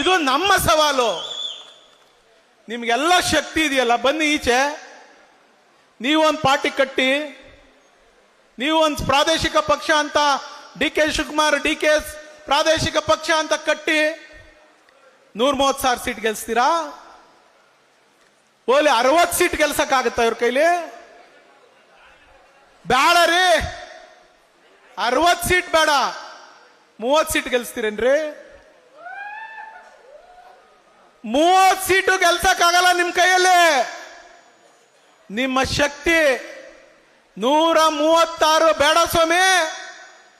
ಇದು ನಮ್ಮ ಸವಾಲು. ನಿಮ್ಗೆಲ್ಲ ಶಕ್ತಿ ಇದೆಯಲ್ಲ, ಬನ್ನಿ ಈಚೆ. ನೀವೊಂದು ಪಾರ್ಟಿ ಕಟ್ಟಿ ನೀವು ಒಂದು ಪ್ರಾದೇಶಿಕ ಪಕ್ಷ ಅಂತ D K Shivakumar, D K ಪ್ರಾದೇಶಿಕ ಪಕ್ಷ ಅಂತ ಕಟ್ಟಿ ನೂರ ಮೂವತ್ತು ಸಾವಿರ ಸೀಟ್ ಗೆಲ್ಸ್ತೀರಾ? ಓಲಿ ಅರವತ್ತು ಸೀಟ್ ಗೆಲ್ಸಕ್ಕಾಗತ್ತಾ ಇವ್ರ ಕೈಲಿ? ಬೇಡ ರೀ. ಅರವತ್ತು ಸೀಟ್ ಬೇಡ. ಮೂವತ್ತು ಸೀಟ್ ಗೆಲ್ಸ್ತೀರೇನ್ರಿ? ಮೂವತ್ತು ಸೀಟು ಗೆಲ್ಸಕ್ಕಾಗಲ್ಲ ನಿಮ್ಮ ಕೈಯಲ್ಲಿ. ನಿಮ್ಮ ಶಕ್ತಿ ನೂರ ಮೂವತ್ತಾರು ಬೇಡ ಸ್ವಾಮಿ.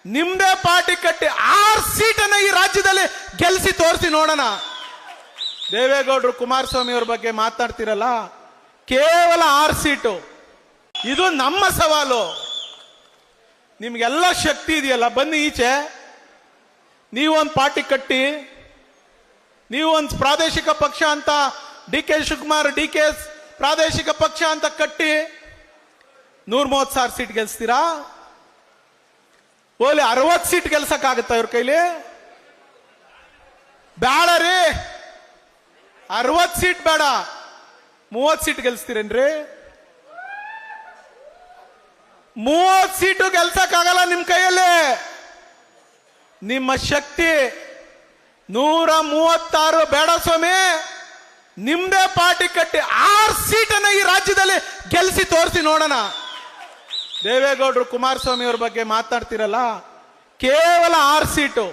ನಿಮ್ದೇ ಪಾರ್ಟಿ ಕಟ್ಟಿ ಆರು ಸೀಟನ್ನ ಈ ರಾಜ್ಯದಲ್ಲಿ ಗೆಲ್ಸಿ ತೋರಿಸಿ ನೋಡೋಣ. ದೇವೇಗೌಡರು ಕುಮಾರಸ್ವಾಮಿ ಅವ್ರ ಬಗ್ಗೆ ಮಾತಾಡ್ತಿರಲ್ಲ, ಕೇವಲ ಆರು ಸೀಟು. ಇದು ನಮ್ಮ ಸವಾಲು. ನಿಮ್ಗೆಲ್ಲ ಶಕ್ತಿ ಇದೆಯಲ್ಲ, ಬನ್ನಿ ಈಚೆ. ನೀವೊಂದು ಪಾರ್ಟಿ ಕಟ್ಟಿ ನೀವು ಒಂದು ಪ್ರಾದೇಶಿಕ ಪಕ್ಷ ಅಂತ D K Shivakumar, D K S ಪ್ರಾದೇಶಿಕ ಪಕ್ಷ ಅಂತ ಕಟ್ಟಿ ನೂರ ಮೂವತ್ತು ಸಾವಿರ ಸೀಟ್ ಗೆಲ್ಸ್ತೀರಾ? ಓಲಿ ಅರವತ್ತು ಸೀಟ್ ಗೆಲ್ಸಕ್ಕಾಗತ್ತಾ ಇವ್ರ ಕೈಲಿ? ಬೇಡ ರೀ. ಅರವತ್ತು ಸೀಟ್ ಬೇಡ. ಮೂವತ್ತು ಸೀಟ್ ಗೆಲ್ಸ್ತೀರೇನ್ರಿ? ಮೂವತ್ತು ಸೀಟು ಗೆಲ್ಸಕ್ಕಾಗಲ್ಲ ನಿಮ್ ಕೈಯಲ್ಲಿ. ನಿಮ್ಮ ಶಕ್ತಿ ನೂರ ಮೂವತ್ತಾರು ಬೇಡ ಸ್ವಾಮಿ. ನಿಮ್ದೇ ಪಾರ್ಟಿ ಕಟ್ಟಿ ಆರು ಸೀಟನ್ನು ಈ ರಾಜ್ಯದಲ್ಲಿ ಗೆಲ್ಸಿ ತೋರಿಸಿ ನೋಡೋಣ. ದೇವೇಗೌಡರು ಕುಮಾರಸ್ವಾಮಿ ಅವ್ರ ಬಗ್ಗೆ ಮಾತಾಡ್ತಿರಲ್ಲ, ಕೇವಲ ಆರು ಸೀಟು.